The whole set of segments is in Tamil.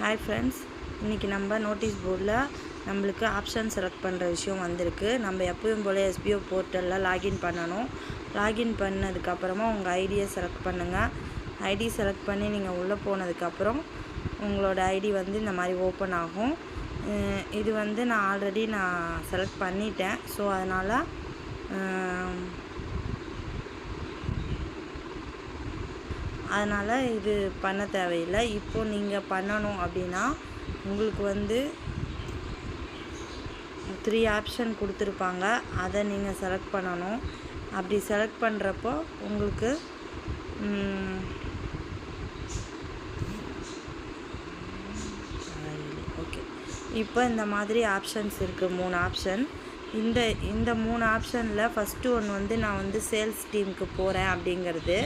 ஹாய் ஃப்ரெண்ட்ஸ் இன்றைக்கி நம்ம நோட்டீஸ் போர்டில் நம்மளுக்கு ஆப்ஷன் செலக்ட் பண்ணுற விஷயம் வந்திருக்கு. நம்ம எப்பயும் போல் எஸ்பிஓ போர்ட்டலில் லாகின் பண்ணணும். லாகின் பண்ணதுக்கப்புறமா உங்கள் ஐடியை செலக்ட் பண்ணுங்கள் ஐடி செலக்ட் பண்ணி நீங்கள் உள்ளே போனதுக்கப்புறம் உங்களோட ஐடி வந்து இந்த மாதிரி ஓப்பன் ஆகும். இது வந்து நான் ஆல்ரெடி நான் செலக்ட் பண்ணிட்டேன். ஸோ அதனால் அதனால் இது பண்ண தேவையில்லை. இப்போ நீங்கள் பண்ணணும் அப்படின்னா உங்களுக்கு வந்து த்ரீ ஆப்ஷன் கொடுத்துருப்பாங்க. அதை நீங்கள் செலக்ட் பண்ணணும். அப்படி செலக்ட் பண்ணுறப்போ உங்களுக்கு ஓகே இப்போ இந்த மாதிரி ஆப்ஷன்ஸ் இருக்குது மூணு ஆப்ஷன் இந்த இந்த மூணு ஆப்ஷனில் ஃபஸ்ட்டு ஒன்று வந்து நான் வந்து சேல்ஸ் டீமுக்கு போகிறேன் அப்படிங்கிறது.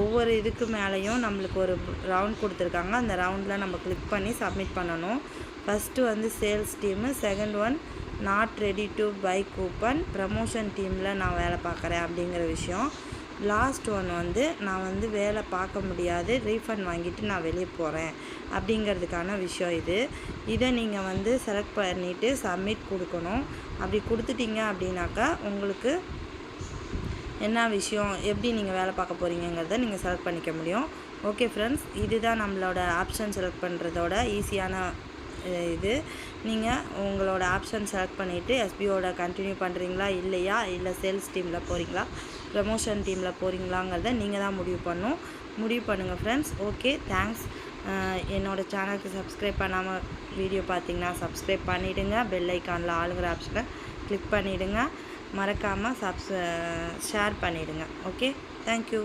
ஒவ்வொரு இதுக்கு மேலேயும் நம்மளுக்கு ஒரு ரவுண்ட் கொடுத்துருக்காங்க. அந்த ரவுண்டில் நம்ம கிளிக் பண்ணி சப்மிட் பண்ணணும். ஃபஸ்ட்டு வந்து sales team second one not ready to buy coupon promotion டீமில் நான் வேலை பார்க்குறேன் அப்படிங்கிற விஷயம். லாஸ்ட் ஒன் வந்து நான் வந்து வேலை பார்க்க முடியாது ரீஃபண்ட் வாங்கிட்டு நான் வெளியே போகிறேன் அப்படிங்கிறதுக்கான விஷயம் இது. இதை நீங்கள் வந்து செலக்ட் பண்ணிவிட்டு சப்மிட் கொடுக்கணும். அப்படி கொடுத்துட்டீங்க அப்படின்னாக்கா உங்களுக்கு என்ன விஷயம் எப்படி நீங்கள் வேலை பார்க்க போகிறீங்கிறத நீங்கள் செலக்ட் பண்ணிக்க முடியும். ஓகே ஃப்ரெண்ட்ஸ் இதுதான் நம்மளோட ஆப்ஷன் செலக்ட் பண்ணுறதோட ஈஸியான இது. நீங்கள் உங்களோட ஆப்ஷன் செலக்ட் பண்ணிவிட்டு எஸ்பிஓட கண்டினியூ பண்ணுறீங்களா இல்லையா இல்லை சேல்ஸ் டீமில் போகிறீங்களா ப்ரமோஷன் டீமில் போகிறீங்களாங்கிறத நீங்கள் தான் முடிவு பண்ணணும் முடிவு பண்ணுங்கள் ஃப்ரெண்ட்ஸ் ஓகே தேங்க்ஸ் என்னோடய சேனலுக்கு சப்ஸ்கிரைப் பண்ணாமல் வீடியோ பார்த்தீங்கன்னா சப்ஸ்கிரைப் பண்ணிவிடுங்க பெல் ஐக்கானில் ஆளுங்கிற ஆப்ஷனை கிளிக் பண்ணிவிடுங்க மறக்காமல் சப்ஸ் ஷேர் பண்ணிவிடுங்க ஓகே தேங்க்யூ